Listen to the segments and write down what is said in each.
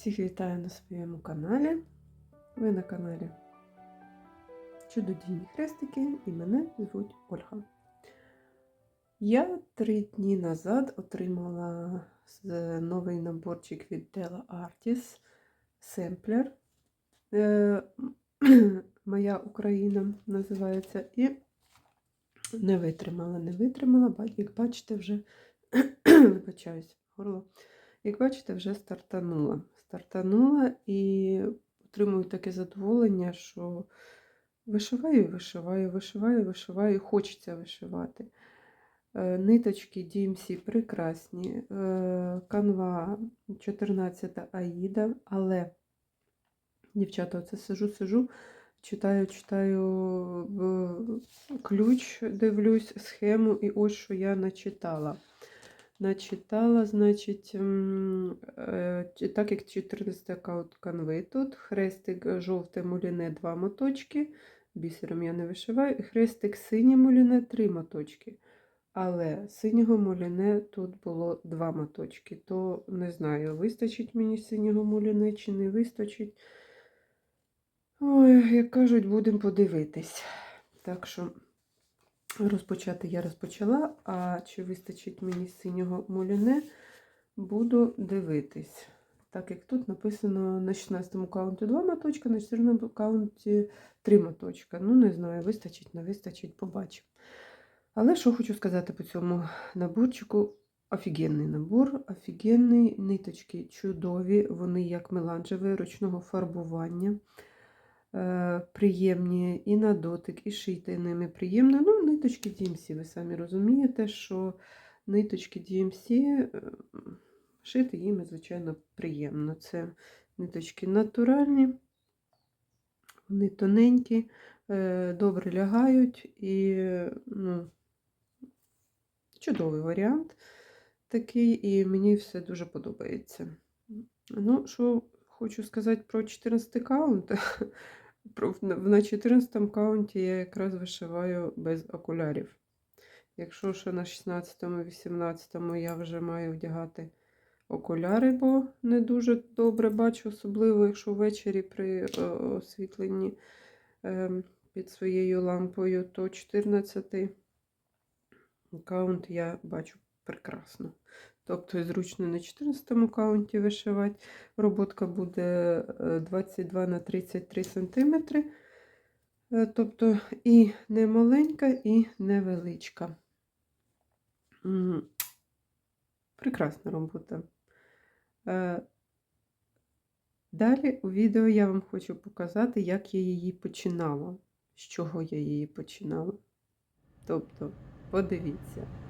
Всіх вітаю на своєму каналі. Ви на каналі Чудодійні хрестики і мене звуть Ольга. Я три дні назад отримала новий наборчик від Della Artis Семплер. Моя Україна називається. І не витримала, не витримала, як бачите, вже вибачаюсь, горло. Як бачите, вже стартанула. Стартанула і отримую таке задоволення, що вишиваю, вишиваю, вишиваю, вишиваю, хочеться вишивати. Е, Ниточки DMC прекрасні, е, канва 14 Аїда, але, дівчата, оце сижу, сижу, читаю, читаю ключ, дивлюсь, схему, і ось що я начитала начитала, значить, е, так як 14 аккаунт канви тут, хрестик жовте муліне 2 моточки, бісером я не вишиваю, і хрестик синє муліне 3 моточки. Але синього муліне тут було 2 моточки, то не знаю, вистачить мені синього муліне чи не вистачить. Ой, як кажуть, будемо подивитись. Так що. Розпочати я розпочала, а чи вистачить мені синього молюне, буду дивитись. Так як тут написано на 16-му каунті 2 моточка, на 14-му каунті 3 моточка. Ну, не знаю, вистачить, не вистачить, побачимо. Але що хочу сказати по цьому наборчику. Офігенний набор, офігенний, ниточки чудові, вони як меланжеві, ручного фарбування. Е, приємні і на дотик, і шити ними приємно. Ну, ниточки DMC, ви самі розумієте, що ниточки DMC, е, шити їм, звичайно, приємно. Це ниточки натуральні, вони тоненькі, е, добре лягають і ну, чудовий варіант такий, і мені все дуже подобається. Ну, що хочу сказати про 14 каунт. На 14 каунті я якраз вишиваю без окулярів. Якщо ще на 16-му, 18-му я вже маю вдягати окуляри, бо не дуже добре бачу, особливо якщо ввечері при освітленні ем, під своєю лампою, то 14 каунт я бачу прекрасно. Тобто зручно на 14 каунті вишивати. Роботка буде е, 22 на 33 см. Тобто і не маленька, і невеличка. Прекрасна робота. Е, Далі у відео я вам хочу показати, як я її починала, з чого я її починала. Тобто, подивіться.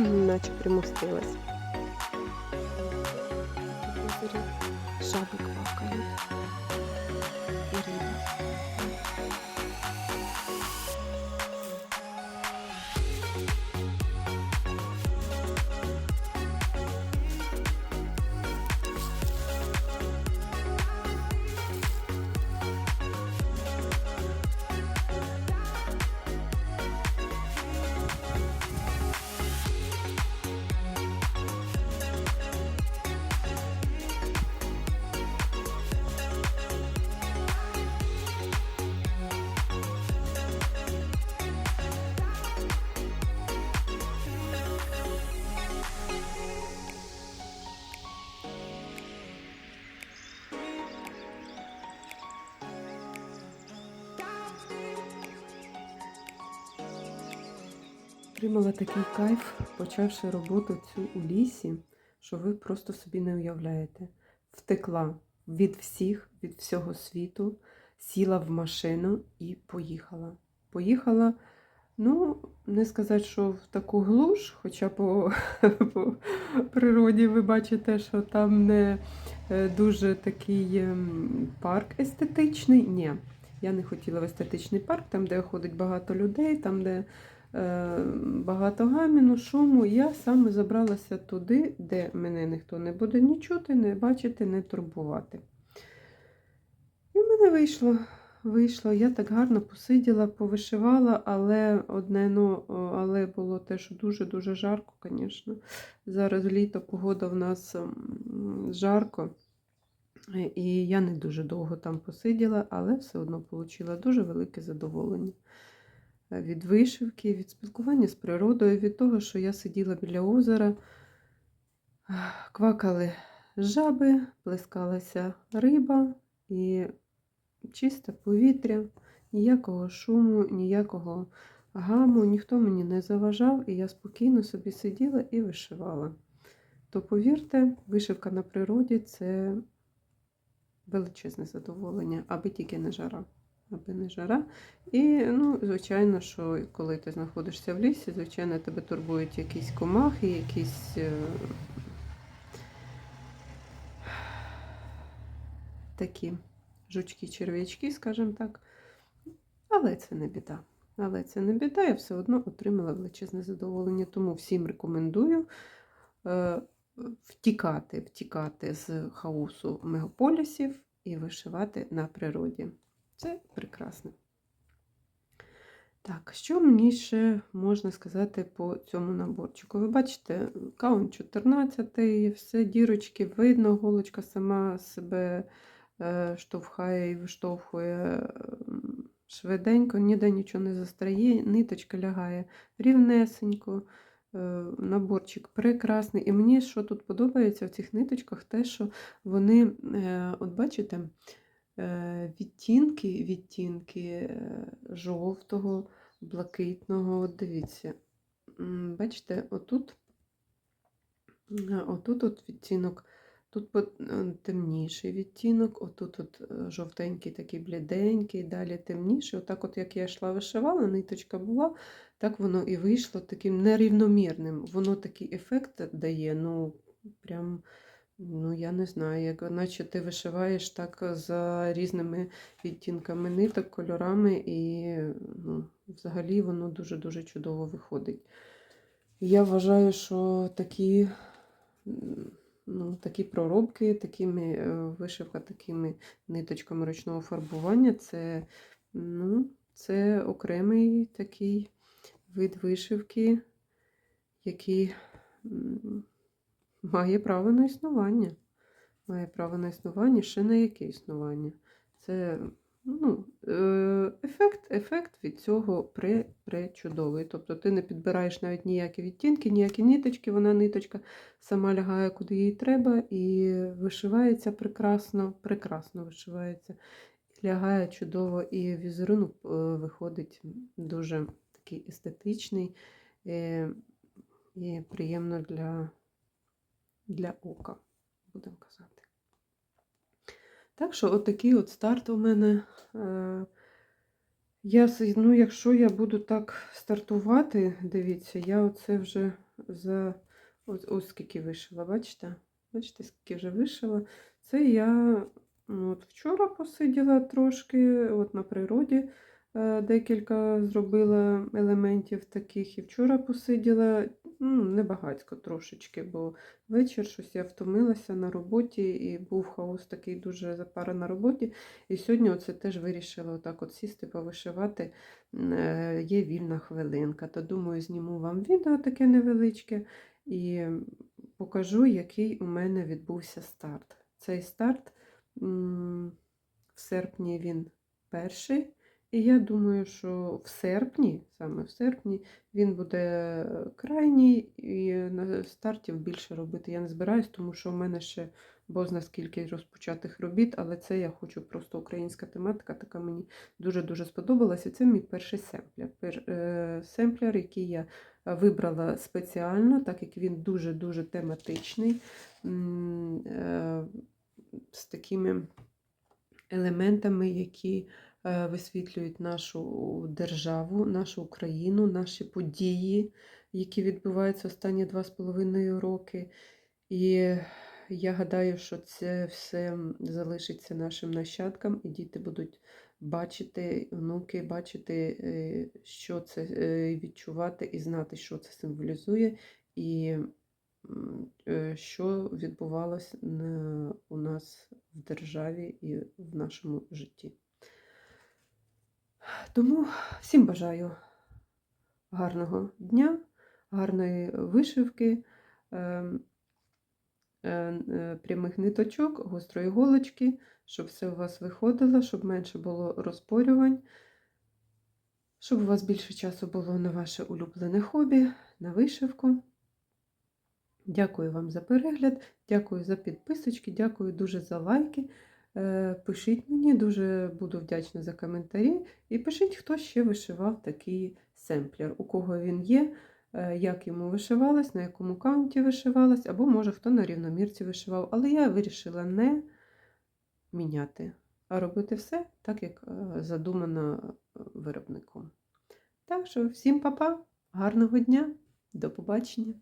Наче примостилась. Шабик озері Отримала такий кайф, почавши роботу цю у лісі, що ви просто собі не уявляєте. Втекла від всіх, від всього світу, сіла в машину і поїхала. Поїхала, ну, не сказати, що в таку глуш, хоча по, по природі ви бачите, що там не е, дуже такий ем, парк естетичний. Ні, я не хотіла в естетичний парк, там, де ходить багато людей, там, де багато гаміну, шуму. Я саме забралася туди, де мене ніхто не буде ні чути, не бачити, не турбувати. І в мене вийшло. Вийшло, я так гарно посиділа, повишивала, але одне, ну, але було те, що дуже-дуже жарко, звісно. Зараз літо, погода в нас жарко. Е, І я не дуже довго там посиділа, але все одно отримала дуже велике задоволення Е, від вишивки, від спілкування з природою, від того, що я сиділа біля озера, квакали жаби, плескалася риба і чисте повітря, ніякого шуму, ніякого гаму, ніхто мені не заважав, і я спокійно собі сиділа і вишивала. То повірте, вишивка на природі це величезне задоволення, аби тільки не жара. Аби не жара. І, ну, звичайно, що коли ти знаходишся в лісі, звичайно, тебе турбують якісь комахи, якісь. е, Такі жучки, черв'ячки, скажімо так. Але це не біда. Але це не біда, я все одно отримала величезне задоволення. Тому всім рекомендую е, втікати, втікати з хаосу мегаполісів і вишивати на природі. Це прекрасно. Так, що мені ще можна сказати по цьому наборчику? Ви бачите, каунт 14, все дірочки видно, голочка сама себе е, штовхає і виштовхує швиденько, ніде нічого не застряє, ниточка лягає рівнесенько. Е, Наборчик прекрасний. І мені що тут подобається в цих ниточках, те, що вони, е, от бачите, відтінки, відтінки е, жовтого, блакитного. Дивіться. Бачите, отут, е, отут от відтінок, тут е, темніший відтінок, отут от е, жовтенький, такий бліденький, далі темніший. Отак, от як я йшла вишивала, ниточка була, так воно і вийшло таким нерівномірним. Воно такий ефект дає, ну, прям. Ну, я не знаю, як наче ти вишиваєш так за різними відтінками ниток, кольорами, і ну, взагалі воно дуже-дуже чудово виходить. Я вважаю, що такі, ну, такі проробки, такими е, вишивка такими ниточками ручного фарбування, це, ну, це окремий такий вид вишивки, який. Має право на існування. Має право на існування, ще на яке існування. Це ну, е, ефект, ефект від цього пре, пречудовий. Тобто ти не підбираєш навіть ніякі відтінки, ніякі ниточки, вона ниточка сама лягає куди їй треба і вишивається прекрасно, прекрасно вишивається. Лягає чудово, і візерунок е, виходить дуже такий естетичний е, і приємно для для ока, будемо казати. Так що, отакий от старт у мене. Е, Я, ну, якщо я буду так стартувати, дивіться, я оце вже за ось, ось скільки вишила, бачите? Бачите, скільки вже вишила. Це я ну, от вчора посиділа трошки, от на природі декілька зробила елементів таких. І вчора посиділа, ну, небагацько трошечки, бо вечір щось я втомилася на роботі і був хаос такий дуже запара на роботі. І сьогодні оце теж вирішила отак от сісти, повишивати. Е, Є вільна хвилинка. То думаю, зніму вам відео таке невеличке і покажу, який у мене відбувся старт. Цей старт в серпні він перший. І я думаю, що в серпні, саме в серпні, він буде крайній і на стартів більше робити я не збираюсь, тому що в мене ще бозна скільки розпочатих робіт, але це я хочу просто українська тематика, така мені дуже-дуже сподобалася. Це мій перший семплер. Пер, е, семплер, який я вибрала спеціально, так як він дуже-дуже тематичний, е, з такими елементами, які е, висвітлюють нашу державу, нашу Україну, наші події, які відбуваються останні два з половиною роки. І я гадаю, що це все залишиться нашим нащадкам, і діти будуть бачити, внуки, бачити, е, що це е, відчувати і знати, що це символізує, і е, що відбувалося у нас в державі і в нашому житті. Тому всім бажаю гарного дня, гарної вишивки, ем, е, е, прямих ниточок, гострої голочки, щоб все у вас виходило, щоб менше було розпорювань, щоб у вас більше часу було на ваше улюблене хобі, на вишивку. Дякую вам за перегляд, дякую за підписочки, дякую дуже за лайки. Е, Пишіть мені, дуже буду вдячна за коментарі. І пишіть, хто ще вишивав такий семплер, у кого він є, е, як йому вишивалось, на якому каунті вишивалось, або може хто на рівномірці вишивав. Але я вирішила не міняти, а робити все так, як е, задумано виробником. Так що всім па-па, гарного дня, до побачення!